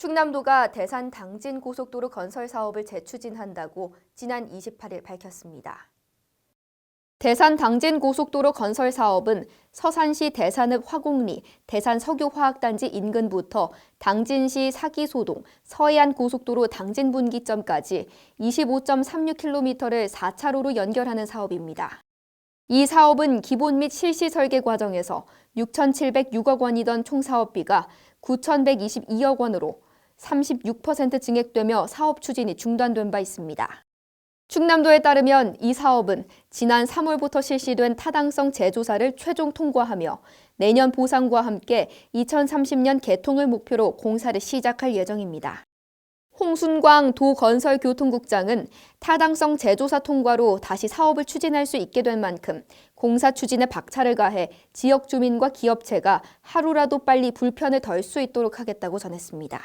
충남도가 대산 당진 고속도로 건설 사업을 재추진한다고 지난 28일 밝혔습니다. 대산 당진 고속도로 건설 사업은 서산시 대산읍 화곡리, 대산 석유화학단지 인근부터 당진시 사기소동, 서해안 고속도로 당진 분기점까지 25.36km를 4차로로 연결하는 사업입니다. 이 사업은 기본 및 실시 설계 과정에서 6,706억 원이던 총 사업비가 9,122억 원으로 36% 증액되며 사업 추진이 중단된 바 있습니다. 충남도에 따르면 이 사업은 지난 3월부터 실시된 타당성 재조사를 최종 통과하며 내년 보상과 함께 2030년 개통을 목표로 공사를 시작할 예정입니다. 홍순광 도건설교통국장은 타당성 재조사 통과로 다시 사업을 추진할 수 있게 된 만큼 공사 추진에 박차를 가해 지역 주민과 기업체가 하루라도 빨리 불편을 덜 수 있도록 하겠다고 전했습니다.